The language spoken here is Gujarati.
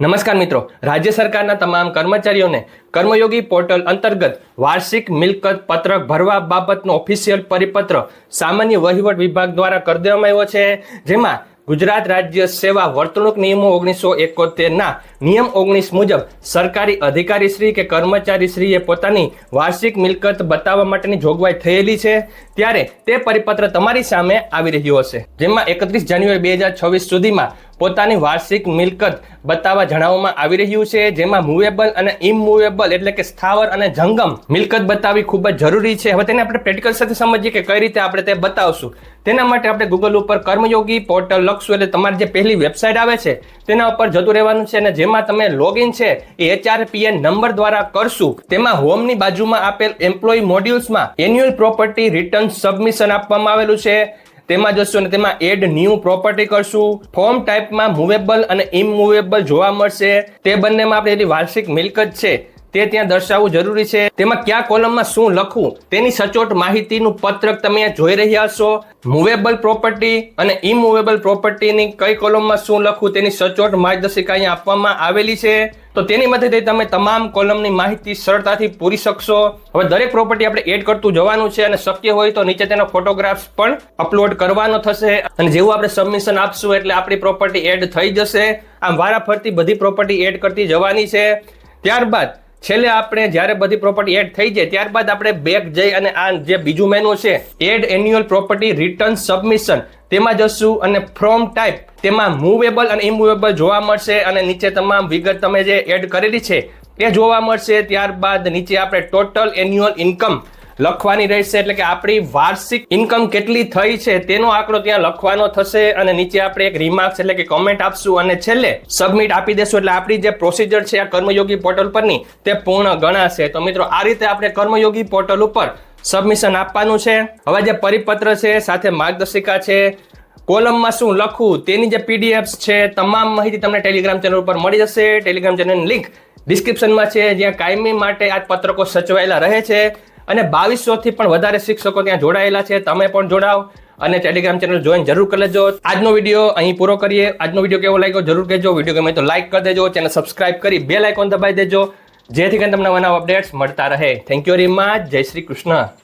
નમસ્કાર મિત્રો. રાજ્ય સરકારના તમામ કર્મચારીઓને કર્મયોગી પોર્ટલ અંતર્ગત વાર્ષિક મિલકત પત્રક ભરવા બાબતનો ઓફિશિયલ પરિપત્ર સામાન્ય વહીવટ વિભાગ દ્વારા કરી દેવામાં આવ્યો છે. જેમાં ગુજરાત રાજ્ય સેવા વર્તણૂક નિયમો ઓગણીસો એકોતેરના નિયમ ઓગણીસ મુજબ સરકારી અધિકારી શ્રી કે કર્મચારી શ્રીએ પોતાની વાર્ષિક મિલકત બતાવવા માટેની જોગવાઈ થયેલી છે, ત્યારે તે પરિપત્ર તમારી સામે આવી રહ્યો હશે. જેમાં એકત્રીસ જાન્યુઆરી બે હજાર છવ્વીસ સુધીમાં પોતાની વાર્ષિક મિલકત બતાવવા જણાવવામાં આવી રહ્યું છે, જેમાં મૂવેબલ અને ઇમૂવેબલ એટલે કે સ્થાવર અને જંગમ મિલકત બતાવવી ખૂબ જ જરૂરી છે. હવે તેને આપણે પ્રેક્ટિકલ સાથે સમજીએ કે કઈ રીતે આપણે તે બતાવશું. તેના માટે આપણે ગૂગલ ઉપર કર્મયોગી પોર્ટલ લખશું, એટલે તમારી જે પહેલી વેબસાઇટ આવે છે, તેના ઉપર જતું રહેવાનું છે અને જેમાં તમે લોગિન છે, એ એચઆરપીએન નંબર દ્વારા કરશું. તેમાં હોમની બાજુમાં આપેલ એમ્પ્લોય મોડ્યુલ્સમાં એન્યુઅલ પ્રોપર્ટી રિટર્ન સબમિશન આપવામાં આવેલું છે. તેમાં જશો ને તેમાં એડ ન્યૂ પ્રોપર્ટી કરશું. ફોર્મ ટાઈપમાં મૂવેબલ અને ઇમૂવેબલ જોવા મળશે. તે બંનેમાં આપણે એની વાર્ષિક મિલકત છે. તે ત્યાં દર્શાવવું જરૂરી છે. તેમાં કયા કોલમમાં શું લખવું? તેની સચોટ માહિતીનું પત્રક તમે જોઈ રહ્યા છો. મૂવેબલ પ્રોપર્ટી અને ઇમૂવેબલ પ્રોપર્ટીની કઈ કોલમમાં શું લખવું તેની સચોટ માર્ગદર્શિકા અહીંયા આપવામાં આવેલી છે. તો તેની મદદથી તમે તમામ કોલમની માહિતી સરળતાથી પૂરી શકશો. હવે દરેક પ્રોપર્ટી આપણે એડ કરતું જવાનું છે અને શક્ય હોય તો નીચે તેનો ફોટોગ્રાફ્સ પણ અપલોડ કરવાનો થશે. અને જેવું આપણે સબમિશન આપશું એટલે આપણી પ્રોપર્ટી એડ થઈ જશે. આમ વારાફરતી બધી પ્રોપર્ટી એડ કરતી જવાની છે. ત્યારબાદ છેલ્લે આપણે જ્યારે બધી પ્રોપર્ટી એડ થઈ જાય, ત્યારબાદ આપણે બેક જઈ અને આ જે બીજું મેનુ છે add annual property return submission તેમાં જશું અને ફ્રોમ ટાઈપ તેમાં મૂવેબલ અને ઇમૂવેબલ જોવા મળશે અને નીચે તમામ વિગત તમે જે એડ કરેલી છે એ જોવા મળશે. ત્યારબાદ નીચે આપણે ટોટલ એન્યુઅલ ઇન્કમ લખવાની રહેશે એટલે કે આપણી વાર્ષિક ઇન્કમ કેટલી થઈ છે તેનો આંકડો ત્યાં લખવાનો થશે અને નીચે આપણે એક રિમાર્ક્સ એટલે કે કોમેન્ટ આપશું અને છેલ્લે સબમિટ આપી દેશું. એટલે આપણી જે પ્રોસિજર છે આ કર્મયોગી પોર્ટલ પરની તે પૂર્ણ ગણાશે. તો મિત્રો, આ રીતે આપણે કર્મયોગી પોર્ટલ ઉપર સબમિશન આપવાનું છે. હવે જે પરિપત્ર છે, સાથે માર્ગદર્શિકા છે, કોલમમાં શું લખવું, તેની જે પીડીએફ છે, તમામ માહિતી તમને ટેલિગ્રામ ચેનલ ઉપર મળી જશે. ટેલિગ્રામ ચેનલની લિંક ડિસ્ક્રિપ્શનમાં છે. જ્યાં કાયમી માટે આ પત્રકો સચવાયેલા રહે છે. અને બાવીસોથી પણ વધારે શિક્ષકો ત્યાં જોડાયેલા છે. તમે પણ જોડાઓ અને ટેલિગ્રામ ચેનલ જોઈન જરૂર કરી લેજો. આજનો વીડિયો અહીં પૂરો કરીએ. આજનો વીડિયો કેવો લાગ્યો જરૂર કહેજો. વીડિયો ગમે તો લાઈક કરી દેજો. ચેનલ સબસ્ક્રાઇબ કરી બે લાઇકોન દબાઈ દેજો. જેથી કરીને તમને નવા અપડેટ્સ મળતા રહે. થેન્ક યુ વેરી મચ જય શ્રી કૃષ્ણ.